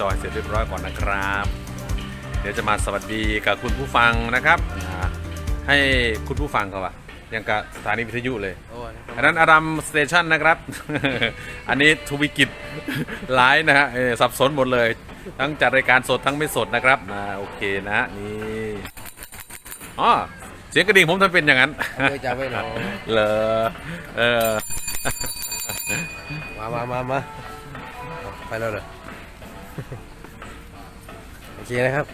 จอให้เสร็จเรียบร้อยก่อนนะครับ เดี๋ยวจะมาสวัสดีกับคุณผู้ฟังนะครับอ่าให้คุณผู้ฟังเขาอะยังกับสถานีวิทยุเลย โอ้ยอันนั้นอารัมสเตชันนะครับ อันนี้ทวิกิจไลฟ์นะฮะเออสับสนหมดเลย ทั้งจัดรายการสดทั้งไม่สดนะครับอ่าโอเคนะฮะนี่อ๋อเสียงกระดิ่งผมทำเป็นอย่างนั้นเอาเลยจับไว้หน่อยเหรอเออ มามามามาไปแล้วเหรอ โอเคนะครับ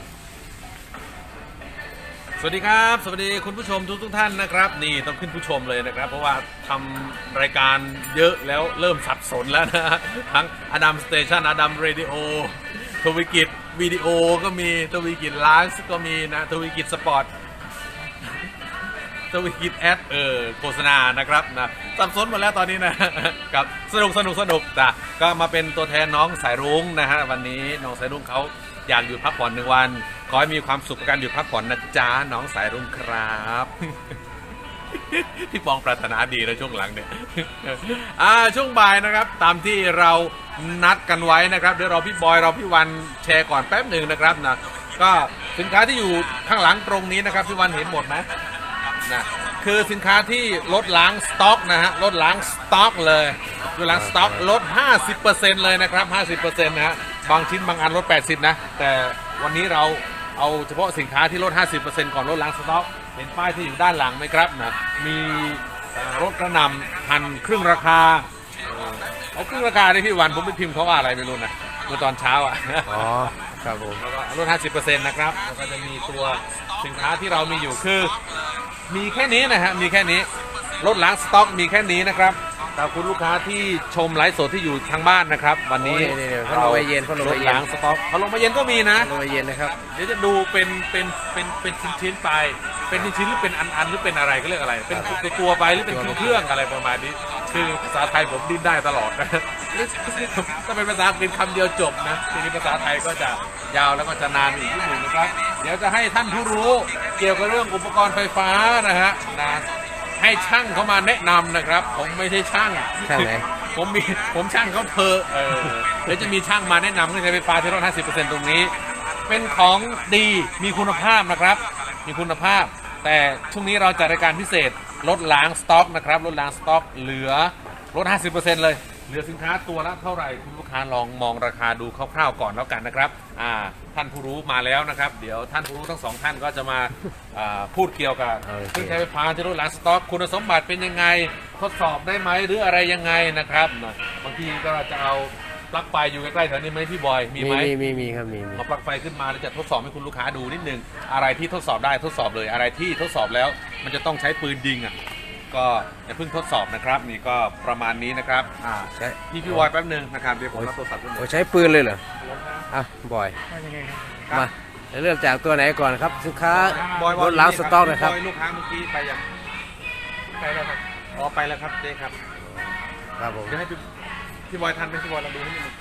สวัสดีครับ สวัสดีคุณผู้ชมทุกทุกท่านนะครับ นี่ต้องขึ้นผู้ชมเลยนะครับ เพราะว่าทำรายการเยอะแล้วเริ่มสับสนแล้วนะ ทั้งอดัมสเตชันอดัมเรดิโอทวิกิจวิดีโอก็มีทวิกิจไลฟ์ก็มีนะทวิกิจสปอร์ต ทวิกิจแอดเออโฆษณานะครับนะสับสนหมดแล้วตอนนี้นะกับสนุกสนุกสนุกแต่ก็มาเป็นตัวแทนน้องสายรุ้งนะฮะวันนี้น้องสายรุ้งเขาอยากหยุดพักผ่อนหนึ่งวัน ขอให้มีความสุขกับการหยุดพักผ่อนนะจ๊ะน้องสายรุ้งครับพี่ปองปรารถนาดีนะช่วงหลังเนี่ยอ่าช่วงบ่ายนะครับ ตามที่เรานัดกันไว้นะครับเดี๋ยวเราพี่บอยเราพี่วันแชร์ก่อนแป๊บหนึ่งนะครับนะก็สินค้าที่อยู่ข้างหลังตรงนี้นะครับพี่วันเห็นหมดไหม นะคือสินค้าที่ลดล้างสต็อกนะฮะลดล้างสต็อกเลยลดล้างสต็อกลด 50%เลยนะครับ 50%นะฮะบางชิ้นบางอันลด 80 นะ แต่วันนี้เราเอาเฉพาะสินค้าที่ลด 50%ก่อนลดล้างสต็อกเห็นป้ายที่อยู่ด้านหลังไหมครับนะมีเอ่อรถกระหนำพันครึ่งราคาเอ่อเอาครึ่งราคาได้พี่วันผมไปพิมพ์เขาว่าอะไรไม่รู้นะเมื่อตอนเช้าอะอ๋อครับผมแล้วก็ลด 50%นะครับแล้วก็จะมีตัวสินค้าที่เรามีอยู่คือ มีแค่นี้นะฮะมีแค่นี้รถล้างสต็อกมีแค่นี้นะครับ แต่คุณลูกค้าที่ชมไลฟ์สดที่อยู่ทางบ้านนะครับ วันนี้โอ้ยนี่ๆๆพัดลมไอเย็นพัดลมรไอถเย็นล้างสต็อกพัดลมไอเย็นก็มีนะ ลงไปเย็นนะครับ เดี๋ยวจะดูเป็นเป็นเป็นเป็นชิ้นชิ้นๆไป เป็นชิ้นชิ้นๆหรือเป็นอันอันๆหรือเป็นอะไรก็เรียกอะไร เป็นตัวตัวๆไปหรือเป็นเครื่องเครื่องๆอะไรประมาณนี้ คือภาษาไทยผมดิ้นได้ตลอดนะถ้าเป็นภาษาอังกฤษคำเดียวจบนะทีนี้ภาษาไทยก็จะยาวแล้วก็จะนานอีกนิดหนึ่งนะครับ เดี๋ยวจะให้ท่านผู้รู้เกี่ยวกับเรื่องอุปกรณ์ไฟฟ้านะฮะนะ ให้ช่างเขามาแนะนำนะครับ ผมไม่ใช่ช่างช่างไหน ผมมีผมช่างเขาเพอเออเดี๋ยวจะมีช่างมาแนะนำเรื่องใช้ไฟฟ้าที่ลด50%ตรงนี้ เป็นของดีมีคุณภาพนะครับ มีคุณภาพ แต่ช่วงนี้เราจัดรายการพิเศษลดล้างสต็อกนะครับลดล้างสต็อกเหลือลด 50%เลย เหลือสินค้าตัวละเท่าไหร่คุณลูกค้าลองมองราคาดูคร่าวๆก่อนแล้วกันนะครับอ่า ท่านผู้รู้มาแล้วนะครับ เดี๋ยวท่านผู้รู้ทั้งสองท่านก็จะมาอ่าพูดเกี่ยวกับโอเค เครื่องใช้ไฟฟ้าที่ลดล้างสต็อก คุณสมบัติเป็นยังไง ทดสอบได้ไหมหรืออะไรยังไงนะครับนะบางทีก็จะเอาปลั๊กไฟอยู่ใกล้ๆแถวนี้ไหมพี่บอยมีมีไหม มีมีมีครับมีมี เอาปลั๊กไฟขึ้นมาแล้วจะทดสอบให้คุณลูกค้าดูนิดนึง อะไรที่ทดสอบได้ทดสอบเลย อะไรที่ทดสอบแล้ว มันจะต้องใช้ปืนยิงอะ ก็อย่าเพิ่งทดสอบนะครับ นี่ก็ประมาณนี้นะครับอ่าใช่พี่พี่บอยแป๊บนึงนะครับเดี๋ยวผมรับโทรศัพท์ขึ้นโอ้ใช้ปืนเลยเหรออะบอยครับ มาเดี๋ยวเริ่มจากตัวไหนก่อนครับสินค้าบอยรถล้างสต็อกนะครับบอยลูกค้าเมื่อกี้ไปยังไปแล้วครับอ๋อไปแล้วครับเจ๊ครับครับผมเดี๋ยวให้พี่พี่บอยทันไหมพี่บอยเราดูนิดนึง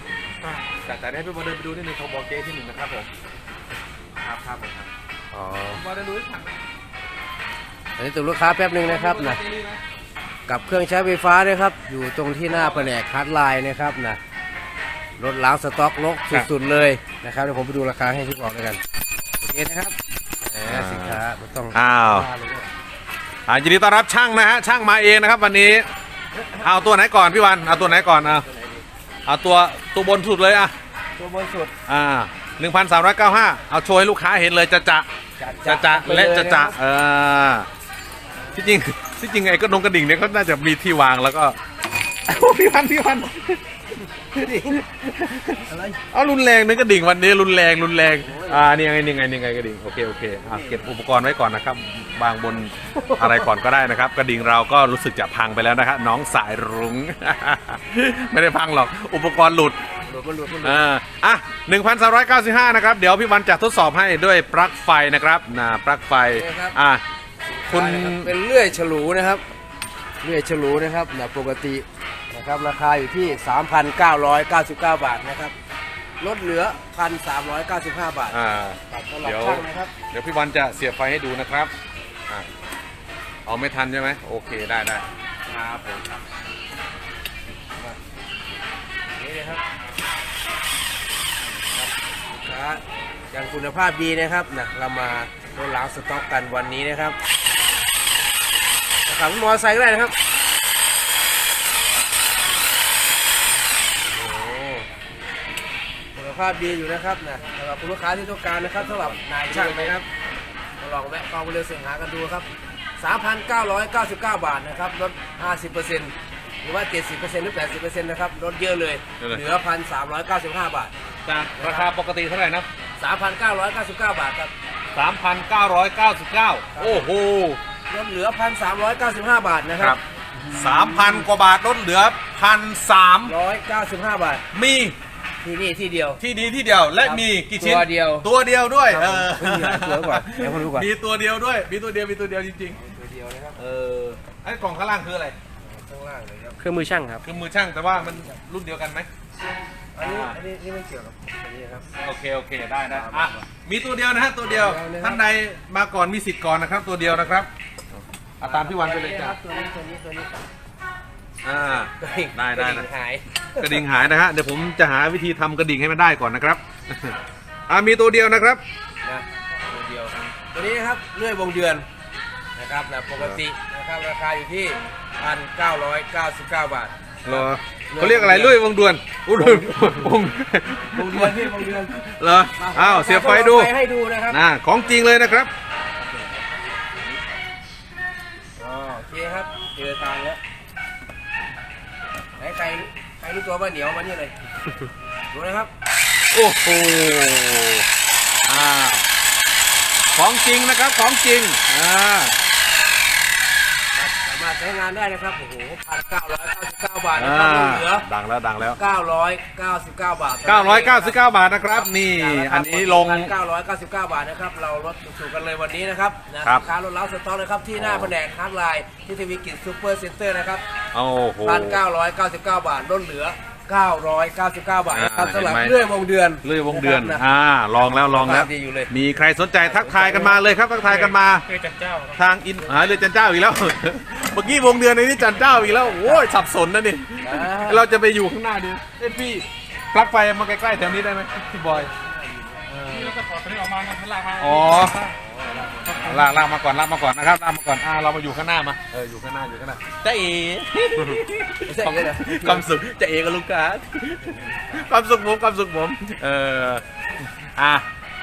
แต่แต่ให้พี่บอยเดินไปดูนิดนึงเขาบอกเจ๊ที่หนึ่งนะครับผมครับครับผมครับอ๋อ พี่บอยเดินดูให้ทันไหม อันนี้ตัวลูกค้าแป๊บหนึ่งนะครับนะเจ๊นะกับเครื่องใช้ไฟฟ้านะครับ อยู่ตรงที่หน้าแผนกคัดลายนะครับนะรถล้างสต็อกลกสุดๆเลยนะครับเดี๋ยวผมไปดูราคาให้ที่บอกแล้วกันโอเคนะครับแหมสินค้ามันต้องอ้าว อ่ายินดีต้อนรับช่างนะฮะช่างมาเองนะครับวันนี้เอาตัวไหนก่อนพี่วันเอาตัวไหนก่อนเอาเอาตัวตัวบนสุดเลยอะตัวบนสุดอ่าหนึ่งพันสามร้อยเก้าห้าเอาโชว์ให้ลูกค้าเห็นเลยจะจะจะจะและจะจะเออ ที่จริงที่จริงไอ้กระดงกระดิ่งเนี่ยเขาน่าจะมีที่วางแล้วก็พี่วันพี่วันอะไรเอารุนแรงนึกกระดิ่งวันนี้รุนแรงรุนแรงอ่านี่ไงนี่ไงนี่ไงกระดิ่งโอเคโอเคอะเก็บอุปกรณ์ไว้ก่อนนะครับวางบนอะไรก่อนก็ได้นะครับ กระดิ่งเราก็รู้สึกจะพังไปแล้วนะครับน้องสายรุ้ง ไม่ได้พังหรอกอุปกรณ์หลุดหลุดมันหลุดมันหลุดอ่าอะ1,395นะครับเดี๋ยวพี่วันจะทดสอบให้ด้วยปลั๊กไฟนะครับนะปลั๊กไฟอะ คุณเป็นเลื่อยฉลูนะครับ เลื่อยฉลูนะครับนะปกตินะครับราคาอยู่ที่ 3,999 บาทนะครับลดเหลือ 1,395 บาทอ่าครับสำหรับเดี๋ยวช่างนะครับ เดี๋ยวพี่วันจะเสียบไฟให้ดูนะครับอเอาไม่ทันใช่ไหมโอเคได้ได้ครับผมครับนะครับอย่างคุณภาพดีนะครับนะเรามาลดล้างสต็อกกันวันนี้นะครับ ขับมอเตอร์ไซค์ก็ได้นะครับโอ้โหคุณภาพดีอยู่นะครับนะสำหรับคุณลูกค้าที่ต้องการนะครับสำหรับนายช่างนะครับมาลองแวะกองเรือเสียงหากันดูครับ 3,999 บาทนะครับลด 50%หรือว่า 70%หรือ 80%นะครับลดเยอะเลย เยอะเลย เหลือ 1,395 บาท จากราคาปกติเท่าไหร่นะ 3,999 บาทครับ 3,999 โอ้โห ลดเหลือ 1,395 บาทนะคครัรับบ3,000กว่าบาทลดเหลือ1,300 195 บาท มีที่นี่ที่เดียว ที่ดีที่เดียวและครับมีกี่ชิ้นตัวเดียวตัวเดียวด้วยครับเออผมมีหลายตัวก่อนเดี๋ยวผมดูก่อน มีตัวเดียวด้วย มีตัวเดียวมีตัวเดียวจริงตัวเดียวนะครับๆเออไอ้กล่องข้างล่างคืออะไรข้างล่างเลยครับเครื่องมือช่างครับ คือมือช่างแต่ว่ามันรุ่นเดียวกันไหมอันนี้อันนี้นี่ไม่เกี่ยวกับอันนี้ครับ โอเคโอเคได้ได้อะมีตัวเดียวนะฮะตัวเดียวตัวเดียวนะครับท่านใดมาก่อนมีสิทธิ์ก่อนนะครับ ตัวเดียวนะครับ เอาตามพี่วันไปเลยจ้ะครับตัวนี้ตัวนี้ตัวนี้อ่าได้ได้กระนะงหายกระดิ่งหายนะฮะเดี๋ยวผมจะหาวิธีทำกระดิ่งให้มันได้ก่อนนะครับ อ่ามีตัวเดียวนะครับ นะตัวเดียวตัวนี้นะครับเลื่อยวงเดือนนะครับนะปกตินะครับราคาอยู่ที่1,999บาท เหรอเขาเรียกอะไรลุยวงดวนอุ้ยวงวงเดือนพี่วงเดือนเหรออ้าวเสียบไฟดูไฟให้ดูนะครับนะของจริงเลยนะครับ เคครับเจอทางแล้วไหนใครใครรู้ตัวว่าเหนียวมานี่เลยดูนะครับ โอ้โหอ้าวของจริงนะครับ ของจริง อ่า ครับสามารถ ใช้งานได้นะครับ โอ้โหพันเก้าร้อยเก้าสิบเก้าบาทนะอ่าครับเหลือดังแล้วดังแล้ว เก้าร้อยเก้าสิบเก้าบาท999 บาทนะครับ นี่ อันนี้ลง เก้าร้อยเก้าสิบเก้าบาทนะครับ เราลดถูกๆกันเลยวันนี้นะครับนะครับสินค้าลดล้างสต็อกนะครับ ที่หน้าแผนกฮาร์ดไลน์ที่ทวีกิจซูเปอร์เซ็นเตอร์นะครับ โอ้โห พันเก้าร้อยเก้าสิบเก้าบาทลดเหลือ เก้าร้อยเก้าสิบเก้าบาทนะครับอ่าสำหรับเห็นไหมเลื่อยวงเดือนเลื่อยวงเดือนนะครับอ่าลองแล้วลองแล้วดีอยู่เลยมีใครสนใจทักทายกันมาเลยครับทักทายกันมาเคยจันเจ้าครับทางอินหาเรือจันเจ้าอีกแล้วเมื่อกี้วงเดือนในนี้จันเจ้าอีกแล้วโอ้ยสับสนนะนี่อ่าเราจะไปอยู่ข้างหน้าดีเอ้ยพี่ปลั๊กไฟมาใกล้ๆแถวนี้ได้ไหมพี่บอยนี่เราจะถอดตัวนี้ออกมานะมันลากมาอ๋อ ลากลากมาก่อนลากมาก่อนนะครับลากมาก่อนอ่าเรามาอยู่ข้างหน้ามาเอออยู่ข้างหน้าอยู่ข้างหน้าจ้าเอ๋ไม่ใช่อย่างนี้นะความสุขจ้าเอ๋กับลูกค้าความสุขผมความสุขผมเอออะ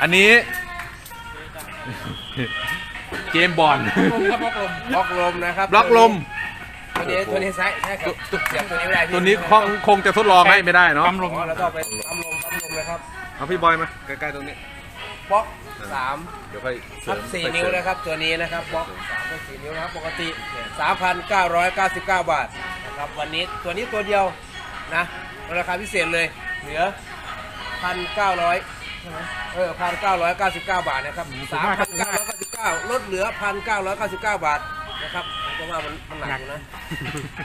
อันนี้เจมส์บอลครับบล็อกลมบล็อกลมนะครับบล็อกลมตัวนี้ตัวนี้ใช้ใช้กับเสียบตัวนี้ไม่ได้พี่ตัวนี้คงคงจะทดลองให้ไม่ได้เนาะปั๊มลมอ๋อแล้วก็ไปปั๊มลมปั๊มลมนะครับเอาพี่บอยมาใกล้ๆตรงนี้ บล็อกสามเดี๋ยวค่อยเสริทัมบสี่ค่อยเสริมนิ้วนะครับตัวนี้นะครับบล็อกสามทับสี่นิ้วนะครับปกติสามพันเก้าร้อยเก้าสิบเก้าบาทนะครับวันนี้ตัวนี้ตัวเดียวนะราคาพิเศษเลยเหลือพันเก้าร้อยใช่ไหมเออพันเก้าร้อยเก้าสิบเก้าบาทนะครับสามพันเก้าร้อยเก้าสิบเก้าลดเหลือพันเก้าร้อยเก้าสิบเก้าบาทนะครับผมก็ว่ามันมันหนักอยู่นะ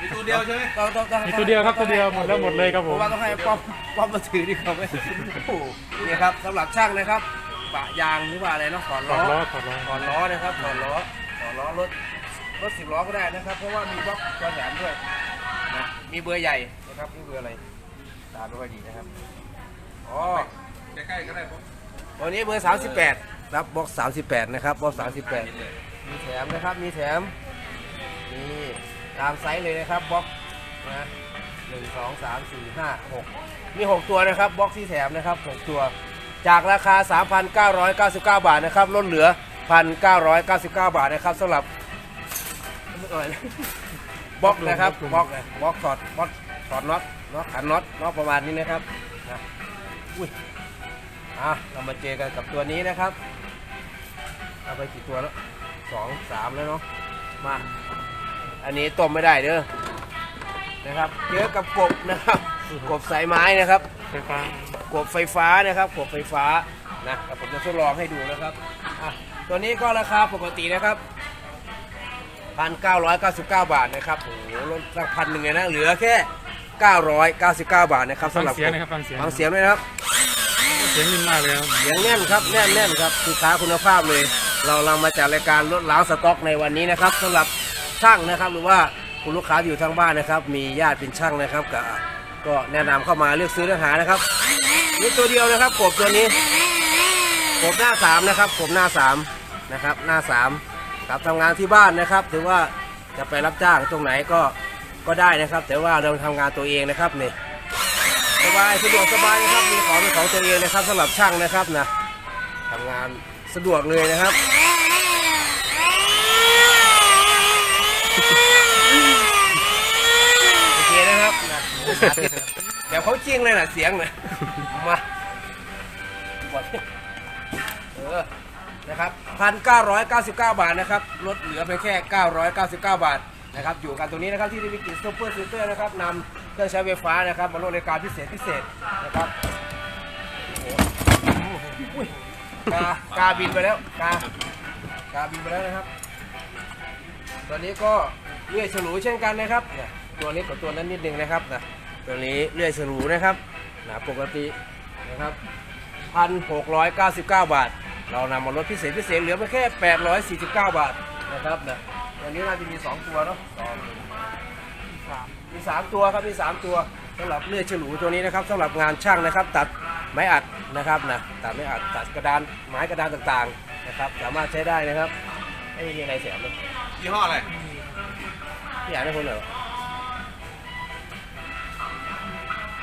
มีตัวเดียวใช่ไหมต้องต้องต้อง มีตัวเดียวครับตัวเดียวหมดแล้วหมดเลยครับผผม มว่าต้องให้ป้อมป้อมมาถือดีกว่าไหมโอ้โหนี่ครับสำหรับช่างนะครับ ปะยางหรือว่าอะไรเนาะขอนถอล้อดล้อถอดล้อขอนล้อนะครับขอนล้อขอนล้อรถรถสิบล้อก็ได้นะครับ เพราะว่ามีบล็อกตัวแถมด้วยนะมีเบอร์ใหญ่นะครับนี่เบอร์อะไรตามไม่ค่อยดีนะครับอ๋อใกล้ๆก็ได้ผมตัวนี้เบอร์ 38รับบล็อก 38 นะครับบล็อก 38 มีแถมนะครับ มีแถม นี่ตามไซส์เลยนะครับบล็อกนะหนึ่งสองสามสี่ห้าหกมี6ตัวนะครับบล็อกที่แถมนะครับ6ตัว จากราคา 3,999 บาทนะครับลดเหลือ 1,999 บาทนะครับสำหรับบล็อกนะครับบล็อกบล็อกถอดบล็อกถอดน็อตน็อตขันน็อตน็อตประมาณนี้นะครับนะอุ้ยอะเรามาเจอกันกับตัวนี้นะครับเอาไปกี่ตัวแล้วสองสามแล้วเนาะมาอันนี้ต้มไม่ได้เด้อนะครับเจอกับกบนะครับ กบสายไม้นะครับ ไฟฟ้ากบไฟฟ้านะครับกบไฟฟ้านะแต่ผมจะทดลองให้ดูนะครับอะตัวนี้ก็ราคาปกตินะครับ 1,999 บาทนะครับโอ้โหลดสักพันหนึ่งเลยนะ เหลือแค่ 999 บาทนะครับฟัสำงหรับเสียงนะครับฟังเสียงฟังเสียงด้วยนะครับ เสียงนิ่มมากเลยครับ เสียงแน่นครับแน่นแน่นครับสินค้าคุณภาพเลย เราเรามาจากรายการลดล้างสต็อกในวันนี้นะครับสำหรับช่างนะครับหรือว่าคุณลูกค้าที่อยู่ทางบ้านนะครับ มีญาติเป็นช่างนะครับก็ ก็แนะนำเข้ามาเลือกซื้อเลือกหานะครับนี่ตัวเดียวนะครับกบตัวนี้กบหน้าสามนะครับกบหน้าสามนะครับหน้าสามครับทำงานที่บ้านนะครับถือว่าจะไปรับจ้างตรงไหนก็ก็ได้นะครับ แต่ว่าเราทำงานตัวเองนะครับนี่สบายสะดวกสบายนะครับมีของเป็นของตัวเองนะครับสำหรับช่างนะครับนะทำงานสะดวกเลยนะครับ โอเคนะครับนะสาธิต เดี๋ยวเขาจริงเลยนะเสียงนะมาเออนะครับพันเก้าร้อยเก้าสิบเก้าบาทนะครับลดเหลือเพียงแค่เก้าร้อยเก้าสิบเก้าบาทนะครับอยู่กันตรงนี้นะครับที่ดิวิกิสซูเปอร์ซูเปอร์นะครับนำเครื่องใช้ไฟฟ้านะครับมาลดรายการพิเศษพิเศษนะครับโอ้โหอุ้ยกากาบินไปแล้วกากาบินไปแล้วนะครับตัวนี้ก็เลื่อยฉลูเช่นกันนะครับเนี่ย ตัวเล็กกว่าตัวนั้นนิดนึงนะครับนะตัวนี้เลื่อยฉลูนะครับนะปกตินะครับพันหกร้อยเก้าสิบเก้าบาท เรานำมาลดพิเศษพิเศษเหลือไปแค่แปดร้อยสี่สิบเก้าบาทนะครับนะตัวนี้น่าจะมีสองตัวเนาะสองสามมีสามตัวครับมีสามตัวสำหรับเลื่อยฉลูตัวนี้นะครับสำหรับงานช่างนะครับ ตัดไม้อัดนะครับนะตัดไม้อัดตัดกระดานไม้กระดานต่างๆนะครับ สามารถใช้ได้นะครับไม่มีอะไรเสียเลยยี่ห้ออะไรพี่อ่านให้คนหน่อ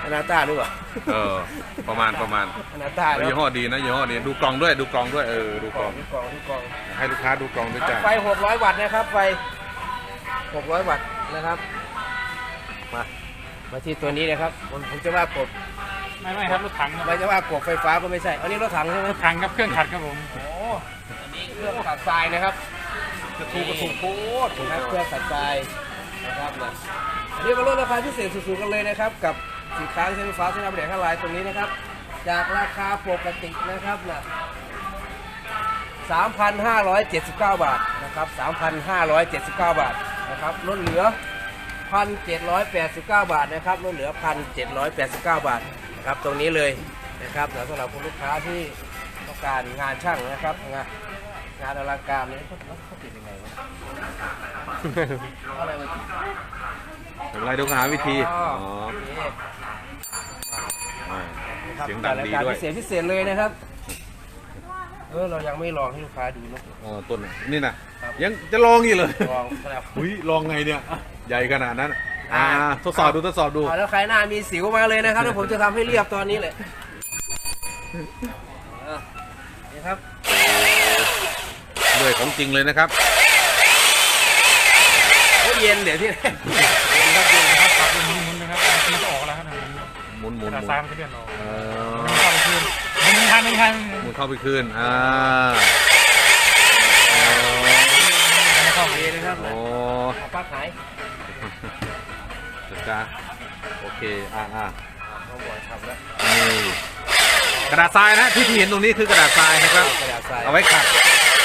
อนาต้าหรือเปล่าเออ ประมาณประมาณอนาต้ายี่ห้อดีนะยี่ห้อดีดูกล่องด้วยดูกล่องด้วยเออดูกกล่ล่อองงทุกกล่องทุกกล่องให้ลูกค้าดูกล่องด้วยจ้ะไฟ 600 วัตต์นะครับไฟ 600 วัตต์นะครับ มามาที่ตัวนี้นะครับผมผมจะว่ากบไม่ไม่ครับรถถังครับไม่จะว่ากบไฟฟ้าก็ไม่ใช่อันนี้รถถังใช่ไหมรถถังครับเครื่องขัดครับผมโอ้อันนี้เครื่องขัดทรายนะครับกระทูกระทูโคตรนะครับเครื่องขัดทรายนะครับนะอันนี้ก็ลดราคาพิเศษสุดๆกันเลยนะครับกับ สินค้าใช้ไฟฟ้าใช้น้ำแดงข้างลายตรงนี้นะครับ จากราคาปกตินะครับนะ3,579 บาทนะครับ3,579 บาทนะครับลดเหลือ 1,789 บาทนะครับลดเหลือ 1,789 บาทนะครับตรงนี้เลยนะครับสำหรับคุณลูกค้าที่ต้องการงานช่างนะครับ งานงานอลังการนี้เขาเขาติดยังไงวะอะไรวะอะไรดูหาวิธี อ๋ออ๋อโอเคอ่านะครับ เสียงดังดีจัรายการด้วยพิเศษพิเศษเลยนะครับ เออเรายังไม่ลองให้ลูกค้าดูเนอะอ๋อต้นน่ะนี่นะครับยังจะลองอีกเลยลองครับอุ้ยลองไงเนี่ย ใหญ่ขนาดนั้นอ่าทดสอบดูทดสอบดูเอาแล้วใครหน้ามีสิวมาเลยนะครับแล้วผมจะทำให้เรียบตอนนี้เลยเออนี่ครับเลยของจริงเลยนะครับโอ้เย็นเดี๋ยวที่ หมุนหมุนหแต่มุนซ้ายมันจะเลื่อนออกเอมันอเข้าไปคืนหนึ่งพันหนึ่งพันหมุนเข้าไปคืนอ่าไม่เข้าโอไปเคนะครับโอ้เอาปลั๊กหายจ้าโอเคอ่าอ่าต้องบอกทำแล้วนี่กระดาษทรายนะที่ที่เห็นตรงนี้คือกระดาษทรายนะครับ กระดาษทรายเอาไว้ขัด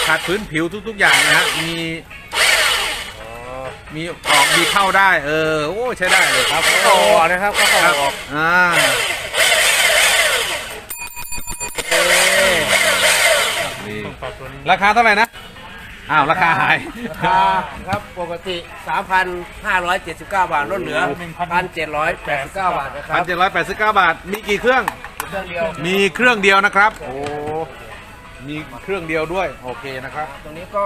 ขัดพื้นผิวทุก ๆ อย่างนะฮะมีอ๋อ มีออกมีเข้าได้ เออโอ้ใช้ได้เลยครับเข้าออกนะครับเข้าครับออกอ่าเอ๊ะนี่ต้องปรับตัวนี้ราคาเท่าไหร่นะอ้าวราคาหายราคาครับปกติ 3,579 บาทลดเหลือ 1,789 บาทนะคพัรันบเจ็ดร้อยแปดสิบเก้าบาท มีกี่เครื่อง เครื่องเดียวมีเครื่องเดียวนะครับ โอ้ มีเครื่องเดียวด้วย โอเคนะครับ ตรงนี้ก็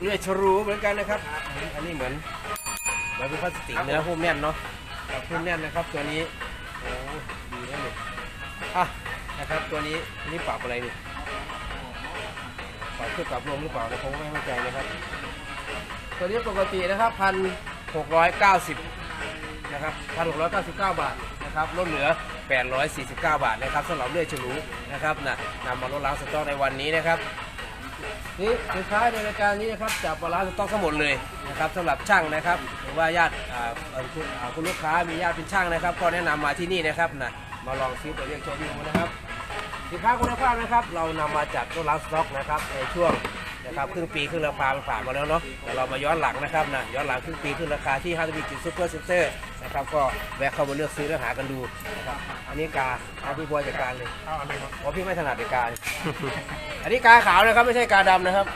เลื่อยชรูเหมือนกันนะครับ อันนี้เหมือนเหมือนเป็นพลาสติกเนื้อหุ้มแน่นเนาะแบบหุ้มแน่นนะครับตัวนี้โอ้ดีนะเนี่ยอะนะครับตัวนี้อันนี้ปรับอะไรนี่ปรับเครื่องปรับลมหรือเปล่านะผมก็ไม่เข้าใจนะครับ ตัวนี้ปกตินะครับพันหกร้อยเก้าสิบนะครับพันหกร้อยเก้าสิบเก้าบาทนะครับลดเหลือแปดร้อยสี่สิบเก้าบาทนะครับสำหรับเลื่อยฉลูนะครับนะนำมาลดล้างสต๊อกในวันนี้นะครับ นี่สินค้าในรายการนี้นะครับจับปลาร้าสต๊อกทั้งหมดเลยนะครับสำหรับช่างนะครับหรือว่าญาติอ่าเอ่อคุณอ่าคุณลูกค้ามีญาติเป็นช่างนะครับ ก็แนะนำมาที่นี่นะครับนะมาลองซื้อตัวเรียกโชว์ดูนะครับ สินค้าคุณภาพนะครับ เรานำมาจากตู้ร้านสต็อกนะครับในช่วง นะครับครึ่งปีครึ่งราคามันผ่านมาแล้วเนาะแต่เรามาย้อนหลังนะครับนะย้อนหลังครึ่งปีครึ่งราคาที่ห้างทวีจิตซูเปอร์เซ็นเตอร์นะครับก็แวะเข้ามาเลือกซื้อและหากันดูนะครับอันนี้กาอันที่บอยจัดการเลยเอาอะไรครับเพราะพี่ไม่ถนัดในการ อันนี้กาขาวนะครับไม่ใช่กาดำนะครับ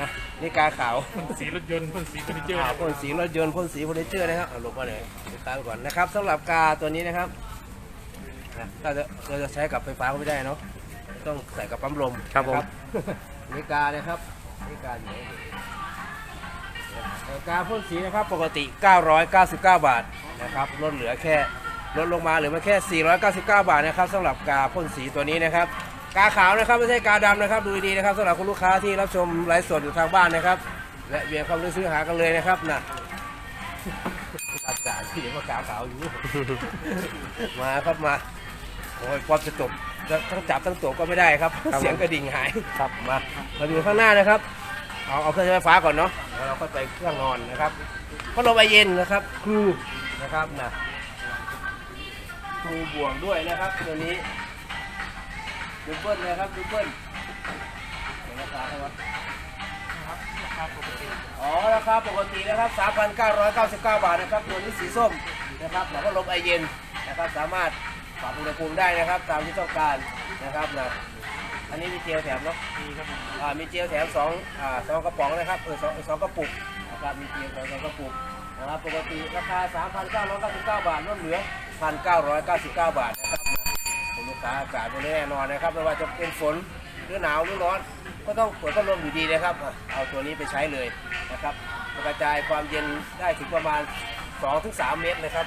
นะนี่กาขาว พ่นสีรถยนต์พ่นสีเฟอร์นิเจอร์พ่นสีรถยนต์พ่นสีเฟอร์นิเจอร์นะครับเอาลงมาเลยติดตามก่อนนะครับสำหรับกาตัวนี้นะครับนะเราจะเราจะใช้กับไฟฟ้าก็ไม่ได้เนาะต้องใส่กับปั๊มลมครับผม นะ นาฬิกานะครับนาฬิกาอยู่ไหนเอ่อกาพ่นสีนะครับปกติ 999 บาทนะครับลดเหลือแค่ลดลงมาเหลือมาแค่ 499 บาทนะครับสำหรับกาพ่นสีตัวนี้นะครับ กาขาวนะครับไม่ใช่กาดำนะครับดูดีนะครับสำหรับคุณลูกค้าที่รับชมไลฟ์สดอยู่ทางบ้านนะครับ และเบียร์ความรู้ซื้อหากันเลยนะครับนะอากาศที่เห็นว่ากาขาวอยู่มาครับมา โอ้ยความจะตบจะทั้งจับทั้งตบก็ไม่ได้ครับ เสียงกระดิ่งหายครับมามาดูข้างหน้านะครับ เอาเอาเครื่องใช้ไฟฟ้าก่อนเนาะแล้วเราก็ไปเครื่องนอนนะครับพัดลมไอเย็นนะครับครูนะครับนะครูบวกด้วยนะครับตัวนี้ดูเบิ้ลนะครับดูเบิ้ลเห็นราคาเท่าไหร่อ๋อราคาปกตินะครับ 3,999 บาทนะครับ ตัวนี้สีส้มนะครับแล้วก็ลมไอเย็นนะครับสามารถ ปรับอุณหภูมิได้นะครับ ตามที่ต้องการนะครับนะอันนี้มีเจลแถมเนาะอ่ามีเจลแถมสองอ่าสองกระป๋องนะครับเออสองสองกระปุกนะครับมีเจลแถมสองกระปุกนะครับปกติราคา 3,999 บาทลดเหลือ 1,999 บาทนะครับคุณลูกค้าอากาศวันนี้แน่นอนนะครับไม่ว่าจะเป็นฝนหรือหนาวหรือร้อน ก็ต้องเปิดพัดลมอยู่ดีนะครับอะเอาตัวนี้ไปใช้เลยนะครับกระจายความเย็นได้ถึงประมาณ 2-3 เมตรนะครับ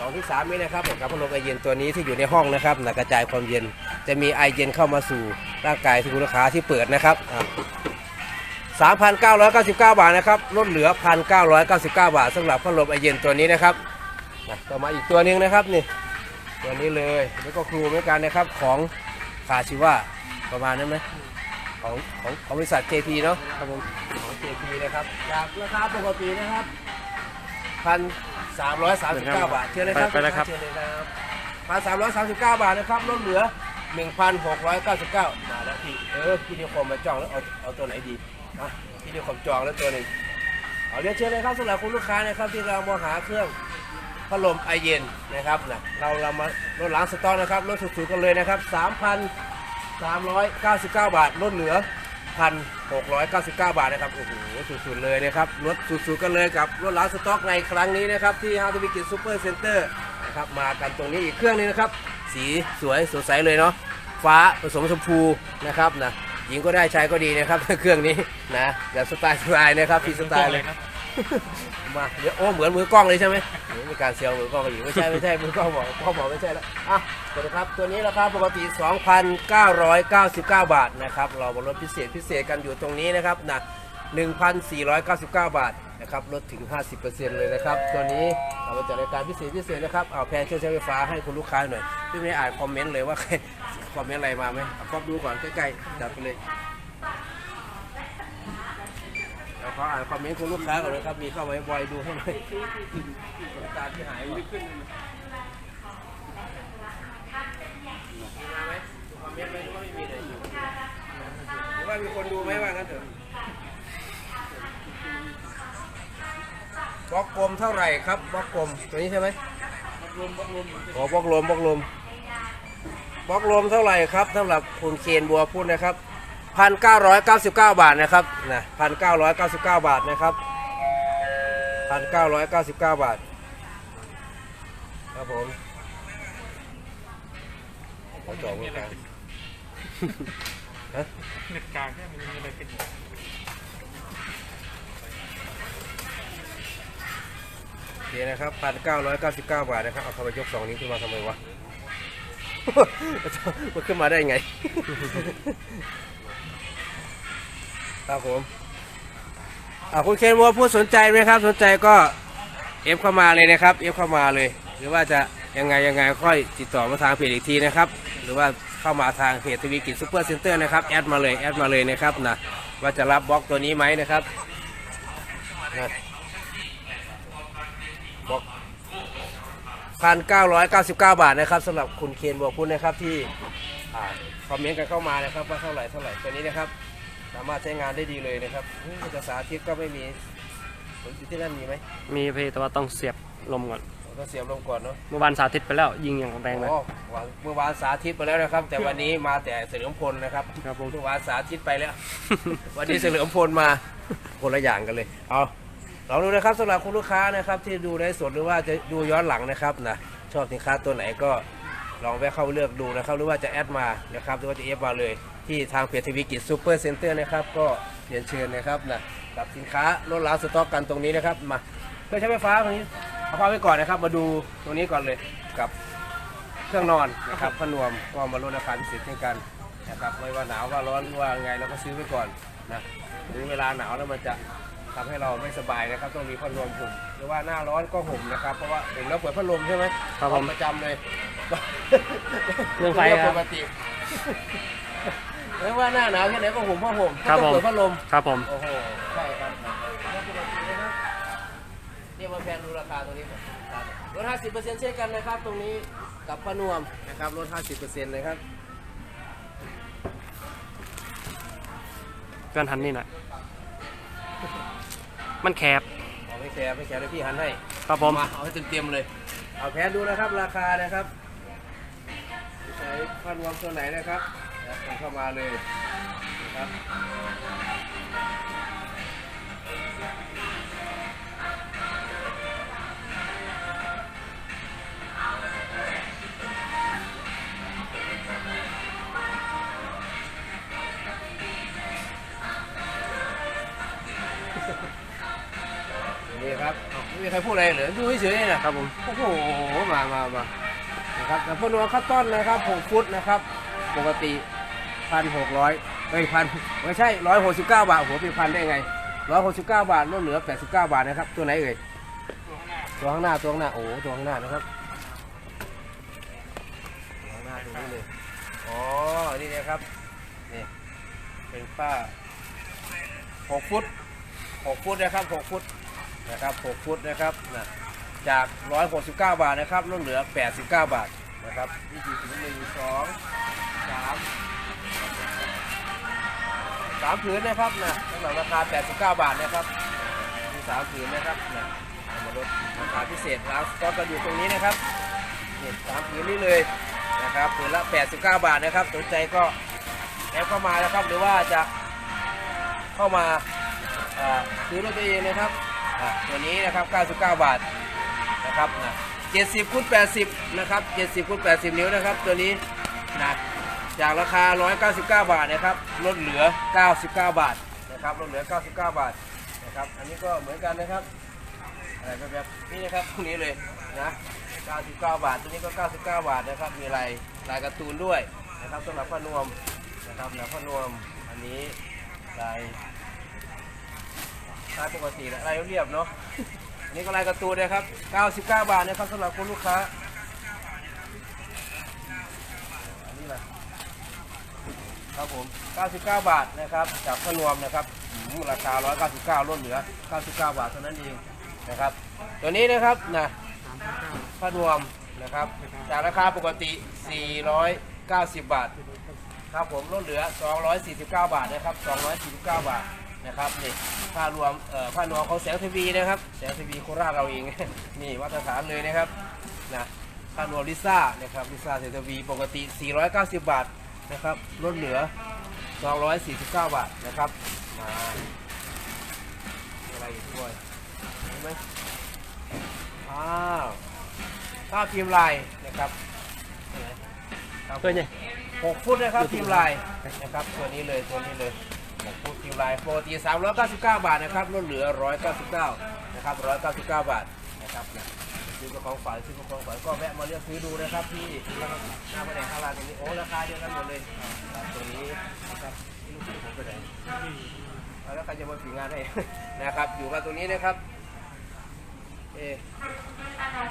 สองที่สามนี้นะครับกับพัดลมไอเย็นตัวนี้ที่อยู่ในห้องนะครับนะกระจายความเย็นจะมีไอเย็นเข้ามาสู่ร่างกายที่คุณลูกค้าที่เปิดนะครับสามพันเก้าร้อยเก้าสิบเก้าบาทนะครับลดเหลือพันเก้าร้อยเก้าสิบเก้าบาทสำหรับพัดลมไอเย็นตัวนี้นะครับต่อมาอีกตัวนึงนะครับนี่ตัวนี้เลยแล้วก็ครูเหมือนกันนะครับของคาชิว่าประมาณนั้นไหมของของของบริษัท JP เนาะครับผมของ JP นะครับจากราคาปกตินะครับพัน สามร้อยสามสิบเก้าบาทเชิญเลยครับไปไปเลยครับ เชิญเลยครับพันสามร้อยสามสิบเก้าบาทนะครับลดเหลือหนึ่งพันหกร้อยเก้าสิบเก้ามาแล้วพี่เออพี่นิคมมาจองแล้วเอาเอาตัวไหนดีอะพี่นิคมจองแล้วตัวหนึ่งเอาเรียนเชิญเลยครับสำหรับคุณลูกค้านะครับที่เรามองหาเครื่องพัดลมไอเย็นนะครับนะเราเรามาลดล้างสต็อกนะครับลดสุดๆกันเลยนะครับสามพันสามร้อยเก้าสิบเก้าบาทลดเหลือ 1,699 บาทนะครับโอ้โหสุดๆเลยนะครับลดสุดๆกันเลยกับรถล้างสต็อกในครั้งนี้นะครับที่ฮาร์ดวิกิตซูเปอร์เซ็นเตอร์นะครับมากันตรงนี้อีกเครื่องนึงนะครับ สีสวยสดใสเลยเนาะฟ้าผสมชมพูนะครับนะหญิงก็ได้ชายก็ดีนะครับ เครื่องนี้นะแบบสไตล์สไตล์นะครับพี่สไตล์เลย มาเดี๋ยวโอ้เหมือนมือกล้องเลยใช่ไหมมีการเซลมือกล้องอยู่ไม่ใช่ไม่ใช่มือกล้องบอกกล้องบอกไม่ใช่แล้วอะสวัสดีครับตัวนี้ราคาปกติ 2,999 บาทนะครับเราบนรถพิเศษพิเศษกันอยู่ตรงนี้นะครับนะ1,499 บาทนะครับลดถึง 50%เลยนะครับ ตัวนี้เรามาจัดรายการพิเศษพิเศษนะครับเอาแพนเครื่องใช้ไฟฟ้าให้คุณลูกค้าหน่อยพี่ไม่ได้อ่านคอมเมนต์เลยว่าใครคอมเมนต์อะไรมาไหมเอาก๊อปดูก่อนใกล้ๆจัดไปเลย เดี๋ยวขออ่านคอมเมนต์คุณลูกค้าก่อนนะครับ มีเข้ามาให้บอยดูให้หน่อยตาที่หายไม่ขึ้นมีมาไหมคอมเมนต์ไมหรือว่าไม่มีเลยหรือว่ามีคนดูไหมว่างั้นเถอะบล็อกกลมเท่าไหร่ครับบล็อกกลมตัวนี้ใช่ไหมอ๋อบล็อกลมบล็อกลมบล็อกลมเท่าไหร่ครับสำหรับคุณเคนบัวพูดนะครับ พันเก้าร้อยเก้าสิบเก้าบาทนะครับนะพันเก้าร้อยเก้าสิบเก้าบาทนะครับพันเก้าร้อยเก้าสิบเก้าบาทครับผมขอจองเหมือนกันฮะเน็ตกลางแค่มันมีอะไรกันอยู่โอเคนะครับพันเก้าร้อยเก้าสิบเก้าบาทนะครับเอาเข้ามายกสองนี้ขึ้นมาทำไมวะ มันขึ้นมาได้ไง ครับผมอ่าคุณเคนวัวผู้สนใจไหมครับ สนใจก็เอฟเข้ามาเลยนะครับเอฟเข้ามาเลย หรือว่าจะยังไงยังไงค่อยติดต่อมาทางเพจอีกทีนะครับ หรือว่าเข้ามาทางเพจทวีกิจซูเปอร์เซ็นเตอร์นะครับแอดมาเลยแอดมาเลยนะครับนะว่าจะรับบล็อกตัวนี้ไหมนะครับนะบล็อกพันเก้าร้อยเก้าสิบเก้าบาทนะครับสำหรับคุณเคนบัวพุนนะครับที่คอมเมนต์กันเข้ามานะครับว่าเท่าไหร่เท่าไหร่ตัวนี้นะครับ สามารถใช้งานได้ดีเลยนะครับเฮ้ยจะสาธิตก็ไม่มีผมอยู่ที่นั่นมีไหมมีเพแต่ว่าต้องเสียบลมก่อนเราก็เสียบลงก่อนเนาะเมื่อวานสาธิตไปแล้ว ยิงอย่างแรงเลยอ๋อวันเมื่อวานสาธิตไปแล้วนะครับ แต่วันนี้มาแต่เฉลิมพลนะครับครับผมเมื่อวานสาธิตไปแล้ว วันนี้เฉลิมพลมาคนละอย่างกันเลยเอาลองดูนะครับสำหรับคุณลูกค้านะครับที่ดูได้สดหรือว่าจะดูย้อนหลังนะครับนะชอบสินค้าตัวไหนก็ ลองแวะเข้าเลือกดูนะครับ หรือว่าจะแอดมานะครับ หรือว่าจะเอฟมาเลย ที่ทางเพจทวีกิจซูเปอร์เซ็นเตอร์นะครับ ก็เรียนเชิญนะครับนะกับสินค้าลดล้างสต็อกกันตรงนี้นะครับ มาเครื่อใช้ไฟฟ้าตรงนี้เอาฟ้าไว้ก่อนนะครับ มาดูตรงนี้ก่อนเลยกับเครื่องนอนนะครับพนวมก็มาลดราคาพิเศษเช่นกันนะครับไม่ว่าหนาวว่าร้อนว่าไงเราก็ซื้อไว้ก่อนนะหรือเวลาหนาวแล้วมันจะ ทำให้เราไม่สบายนะครับต้องมีพัดลมห่มหรือว่าหน้าร้อนก็ห่มนะครับ เพราะว่าห่มแล้วเปิดพัดลมใช่ไหมครับผมประจำเลยเรื่องไฟครับ ปกติไม่ว่าหน้าหนาวแค่ไหนก็ห่มผ้าห่มครับก็ต้องผมเปิดพัดลม ครับผม โอ้โห ใช่ครับแล้วปกตินะครับนี่มาแพนดูราคาตรงนี้ก่อนครับลด 50%เช่นกันนะครับ ตรงนี้กับพนวมนะครับลด 50%เลยครับ เพื่อนทันนี่หน่อย มันแคบเอาไม่แคร์ไม่แคร์เลยพี่หันให้ครับผมมาเอาให้เต็มๆเลย เอาแพนดูนะครับราคานะครับใช้พนวมตัวไหนนะครับส่งเข้ามาเลยนะครับ ม่มีใครพูดอะไรเหรอดูเฉยๆนะครับผมโอ้โหมามามานะครับแต่พนวคัตต้นนะครับ6ฟุตนะครับ ปกติพันหกร้อยเอ้ยพันไม่ใช่ร้อยหกสิบเก้าบาทโอ้โหเป็นพันได้ไงร้อยหกสิบเก้าบาทลดเหลือแปดสิบเก้าบาทนะครับ ตัวไหนเอ่ยตัวข้างหน้าตัวข้างหน้าโอ้โหตัวข้างหน้านะครับตัวข้างหน้าตรงนี้เลยอ๋อนี่นะครับนี่เป็นฝ้าหกฟุตหกฟุตนะครับหกฟุต นะครับ 6 ฟุตนะครับนะจาก 169 บาทนะครับลดเหลือ 89 บาทนะครับนี่คือหนึ่งสองสามสามผืนนะครับนะสำหรับราคา 89 บาทนะครับมีสามผืนนะครับนะเอามาลดราคาพิเศษร้านสต็อกก็อยู่ตรงนี้นะครับนี่สามผืนนี้เลยนะครับผืนละ 89 บาทนะครับสนใจก็แอปเข้ามานะครับหรือว่าจะเข้ามาอ่าซื้อรถตัวเองนะครับ อะตัวนี้นะครับ 99 บาทนะครับนะ70คูณ80 นะครับ 70คูณ80 นิ้วนะครับ ตัวนี้นะจากราคา 199 บาทนะครับ ลดเหลือ 99 บาทนะครับ ลดเหลือ 99 บาทนะครับ อันนี้ก็เหมือนกันนะครับอะไรแบบนี่นะครับตรงนี้เลยนะ 99 บาท ตัวนี้ก็ 99 บาทนะครับ มีลายลายการ์ตูนด้วยนะครับสำหรับผ้านวมนะครับแล้วผ้านวม อันนี้ลาย ลายปกติแหละลายเรียบเนาะอันนี่ก็ลายการ์ตูนนะครับ 99 บาทนะครับสำหรับคุณลูกค้าอันนี้แหละครับผม 99 บาทนะครับจากพนวมนะครับอืมราคา 199ลดเหลือ 99 บาทเท่านั้นเองนะครับ ตัวนี้นะครับนะพนวมนะครับ จากราคาปกติ 490 บาท ครับผมลดเหลือ 249 บาทนะครับ 249 บาท นะครับนี่ค่ารวมเอ่อค่านวมของแสงทีวีนะครับแสงทีวีโคราชเราเอง นี่มาตรฐานเลยนะครับนะค่านวมลิซ่านะครับลิซ่าแสงทีวีปกติ 490 บาทนะครับลดเหลือ 249 บาทนะครับมาอะไรอีกด้วยเห็นไหมอ้าวข้าวพิมพ์ลายนะครับเห็นไหมครับเพื่อนเนี่ย6ฟุตนะครับทีมลายนะครับ ตัวนี้เลยตัวนี้เลย 6ฟุตทีมลายปกติ399 บาทนะครับลดเหลือ 199 นะครับ 199 บาทนะครับนะซื้อกระของฝายซื้อกระของฝายก็แวะมาเลือกซื้อดูนะครับที่หน้าประเด็นข้างล่างตรงนี้โอ้ราคาเดียวกันหมดเลยครับตัวนี้นะครับลูกศิษย์ผมไปไหนเอาแล้วใครจะมาถึงงานให้นะครับ อยู่มาตรงนี้นะครับเอะ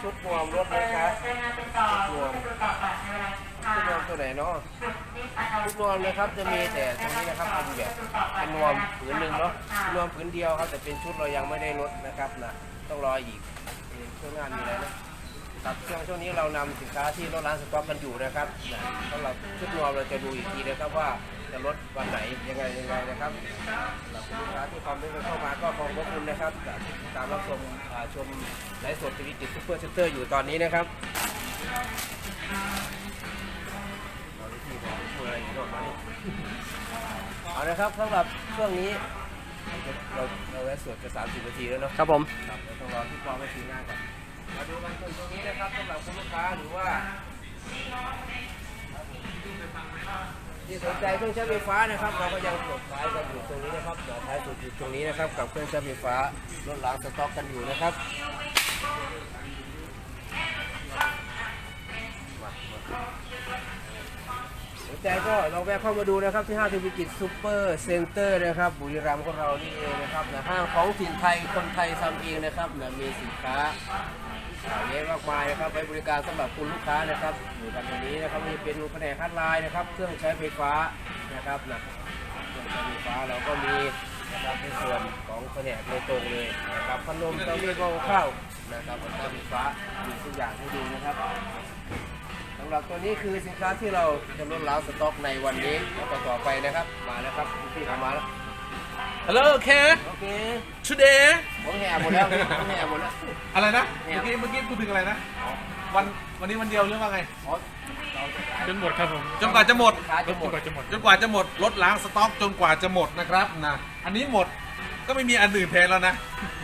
ชุดรวมรถนะครับชุดรวม ชุดนวมตัวไหนเนาะชุดนวมนะครับจะมีแต่ตรงนี้นะครับเป็นแบบเป็นนวมผืนหนึ่งเนาะนวมผืนเดียวครับแต่เป็นชุดเรายังไม่ได้ลดนะครับนะต้องรออีกช่วงงานมีอะไรนะครับช่วงช่วงนี้เรานำสินค้าที่ร้านสต็อกกันอยู่นะครับนะสำหรับชุดนวมเราจะดูอีกทีนะครับว่าจะลดวันไหนยังไงยังไงนะครับสำหรับลูกค้าที่คอมเมนต์กันเข้ามาก็ขอบคุณนะครับตามรับชมชมไลฟ์สดทีวีจิตซุปเปอร์เซ็นเตอร์อยู่ตอนนี้นะครับ เอาวิธีของช่วยอะไรอย่างนี้ก่อนมานี่เอานะครับสำหรับช่วงนี้เราเราแวะสวดจะ30นาทีแล้วเนาะครับผมครับเราต้องรอที่ปอไปทีงานก่อนมาดูกันตรงนี้นะครับสำหรับคุณลูกค้าหรือว่าที่สนใจเครื่องใช้ไฟฟ้านะครับ เราก็ยังเปิดขายกันอยู่ตรงนี้นะครับเดี๋ยวท้ายสุดอยู่ตรงนี้นะครับ กับเครื่องใช้ไฟฟ้ารถล้างสต็อกกันอยู่นะครับมามา สนใจก็ลองแวะเข้ามาดูนะครับที่ห้างเทวิกิจซูเปอร์เซ็นเตอร์นะครับบุรีรัมย์ของเรานี่เองนะครับนะห้างของถิ่นไทยคนไทยทำเองนะครับนะมีสินค้าเยอะมากมายนะครับไว้บริการสำหรับคุณลูกค้านะครับอยู่กันตรงนี้นะครับมีเป็นแผนกคัดลายนะครับ เครื่องใช้ไฟฟ้านะครับนะเครื่องใช้ไฟฟ้าเราก็มีนะครับในส่วนของแผนกโดยตรงเลยนะครับพัดลมเตารีดหม้อข้าวนะครับพัดลมไฟฟ้ามีทุกอย่างให้ดูนะครับำหรับตัวนี้คือสินค้าที่เราจะลดล้างสต็อกในวันนี้แล้วก็ต่อไปนะครับ มาแล้วครับพี่ทำมาแล้วฮัลโหลโอเคโอเค today ผมแห่หมดแล้วผมแห่หมดแล้ว อะไรนะเนี่เมื่ยอกี้เมื่อกี้พูดถึงอะไรนะ วันวันนี้วันเดียวหรือว่าไงอ๋อเราจะขายจนหมดครับผมจนกว่าจะหมดสินค้าจะหมจดนกว่าจะหมดจนกว่าจะหมดลดล้างสต็อกจนกว่าจะหมดนะครับนะอันนี้หมดก็ไม่มีอันอื่นแทนแล้วนะ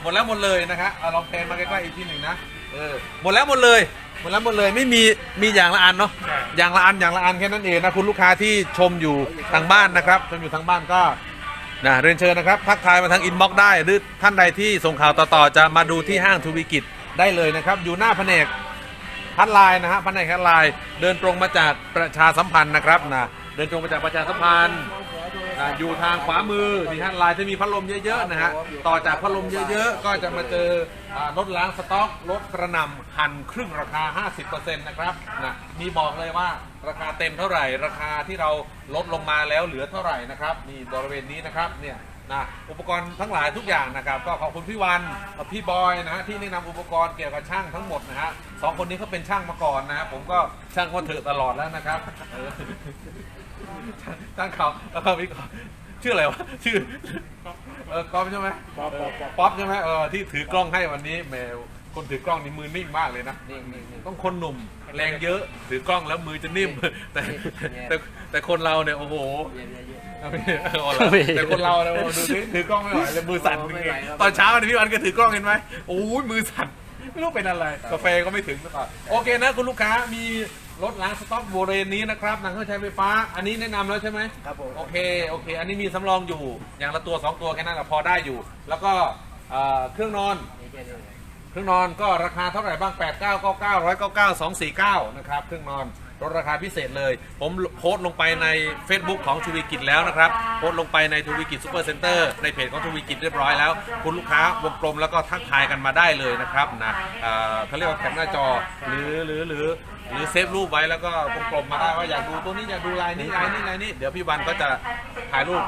หมดแล้วหมดเลยนะครับเอาลองแทนมาใกล้ๆอีกทีหนึ่งนะเออหมดแล้วหมดเลยห มดแล้วหมดเลยไม่มีมีอย่างละอันเนาะใช่ อย่างละอันอย่างละอันแค่นั้นเองนะคุณลูกค้าที่ชมอยู่ทางบ้านนะครับ ชมอยู่ทางบ้านก็นะเรียนเชิญนะครับทักทายมาทางอินบ็อกซ์ได้ หรือท่านใดที่ส่งข่าวต่อๆจะมาดูที่ห้างทูบิกิจได้เลยนะครับ อยู่หน้าแผนกพัดลายนะฮะพัดในพัดลายเดินตรงมาจากประชาสัมพันธ์นะครับนะเดินตรงมาจากประชาสัมพันธ์ อ่าอยู่ทางขวามือที่พัดลายจะมีพัดลมเยอะๆนะฮะต่อจากพัดลมเยอะๆ ก็จะมาเจออ่ารถล้างสต็อกรถกระหนำหันครึ่งราคา 50%นะครับนะมีบอกเลยว่าราคาเต็มเท่าไหร่ ราคาที่เราลดลงมาแล้วเหลือเท่าไหร่นะครับนี่บริเวณนี้นะครับเนี่ยนะอุปกรณ์ทั้งหลายทุกอย่างนะครับ ก็ขอบคุณพี่วันพี่บอยนะฮะที่แนะนำอุปกรณ์เกี่ยวกับช่างทั้งหมดนะฮะสองคนนี้เขาเป็นช่างมาก่อนนะฮะผมก็ช่างคนเถอะตลอดแล้วนะครับเออ ช่างเขาแล้วก็พี่กอฟชื่ออะไรวะชื่อเออกอฟใช่ไหมป๊อปป๊อปป๊อป ป๊อปใช่ไหมเออที่ถือกล้องให้วันนี้แหมคนถือกล้องนี่มือนิ่งมากเลยนะ นี่นี่นี่ ต้องคนหนุ่มแรงเยอะถือกล้องแล้วมือจะนิ่ม แต่เนี่ยแต่แต่คนเราเนี่ยโอ้โห เยอะเยอะเยอะเอาเหรอแต่คนเราเนี่ยโอ้โหดูสิถือกล้องไม่ไหวเลยมือสั่นโอ้จไม่ริงไหวครับๆตอนเช้าเนี่ยพี่วันก็ถือกล้องเห็นไหมโอ้ยมือสั่นไม่รู้เป็นอะไร กาแฟก็ไม่ถึงซะก่อนโอเคนะคุณลูกค้ามี รถล้างสต็อกบริเวณนี้นะครับหนังเครื่องใช้ไฟฟ้า อันนี้แนะนำแล้วใช่ไหมครับผม โอเคโอเค อันนี้มีสำรองอยู่อย่างละตัว 2 ตัวแค่นั้นแหละพอได้อยู่ แล้วก็เอ่อเครื่องนอน นี่แค่นี้เครื่องนอนก็ราคาเท่าไหร่บ้าง 8 9 9 9 1 9 9 2 4 9 นะครับ เครื่องนอนลดราคาพิเศษเลย ผมโพสต์ลงไปใน Facebook ของทูวิกิจแล้วนะครับ โพสต์ลงไปในทูวิกิจซูเปอร์เซ็นเตอร์ในเพจของทูวิกิจเรียบร้อยแล้ว คุณลูกค้าวงกลมแล้วก็ทักทายกันมาได้เลยนะครับนะเอ่อเขาเรียกว่าแคปหน้าจอหรือหรือหรือ หรือเซฟรูปไว้แล้วก็กลมมาได้ว่าอยากดูตัวนี้อยากดูลายนี้ลายนี้ลายนี้เดี๋ยวพี่วันก็จะถ่ายรูป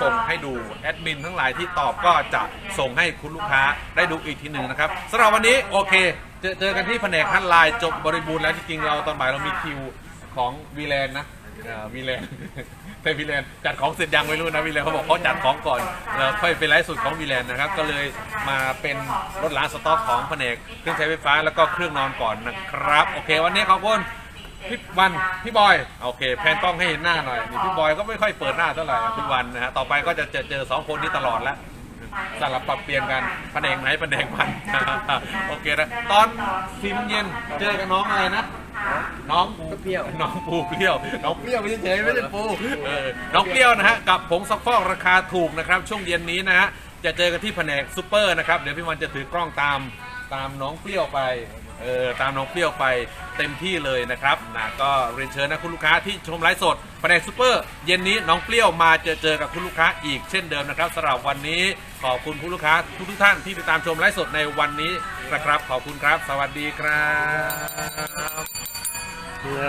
ส่งให้ดูแอดมินทั้งหลายที่ตอบก็จะส่งให้คุณลูกค้าได้ดูอีกทีหนึ่งนะครับสำหรับวันนี้โอเค เจอเจอกันที่แผนกฮันไลน์จบบริบูรณ์แล้วจริงๆเราตอนบ่ายเรามีคิวของวีแลนนะวีแลน แต่วีแลนจัดของเสร็จยังไม่รู้นะวีแลนเขาบอกเขาจัดของก่อนแล้วค่อยไปไลฟ์สดของวีแลนนะครับก็เลยมาเป็นรถล้างสต็อกของแผนกเครื่องใช้ไฟฟ้าแล้วก็เครื่องนอนก่อนนะครับ โอเค วันนี้ขอบคุณพี่วันพี่บอยโอเค แพนกล้องให้เห็นหน้าหน่อยนี่พี่บอยก็ไม่ค่อยเปิดหน้าเท่าไหร่พี่วันนะฮะต่อไปก็จะเจอเจอสองคนนี้ตลอดแล้ว สลับปรับเปลี่ยนกันแผนกไหนแผนกมันโอเคนะตอนสี่โมงเย็นเจอกับน้องอะไรนะน้องปูเปรี้ยวน้องปูเปรี้ยวน้องเปรี้ยวไม่ใช่เฉยไม่ใช่ปูเออน้องเปรี้ยวนะฮะกับผงซักฟอกราคาถูกนะครับ ช่วงเย็นนี้นะฮะจะเจอกันที่แผนกซูเปอร์นะครับเดี๋ยวพี่วันจะถือกล้องตามตามน้องเปรี้ยวไป เออตามน้องเปรี้ยวไปเต็มที่เลยนะครับนะก็เรียนเชิญนะคุณลูกค้าที่ชมไลฟ์สดแผนกซูเปอร์เย็นนี้น้องเปรี้ยวมาเจอเจอกับคุณลูกค้าอีกเช่นเดิมนะครับสำหรับวันนี้ขอบคุณคุณลูกค้าทุกทุกท่านที่ติดตามชมไลฟ์สดในวันนี้นะครับ ขอบคุณครับ สวัสดีครับ เพื่อ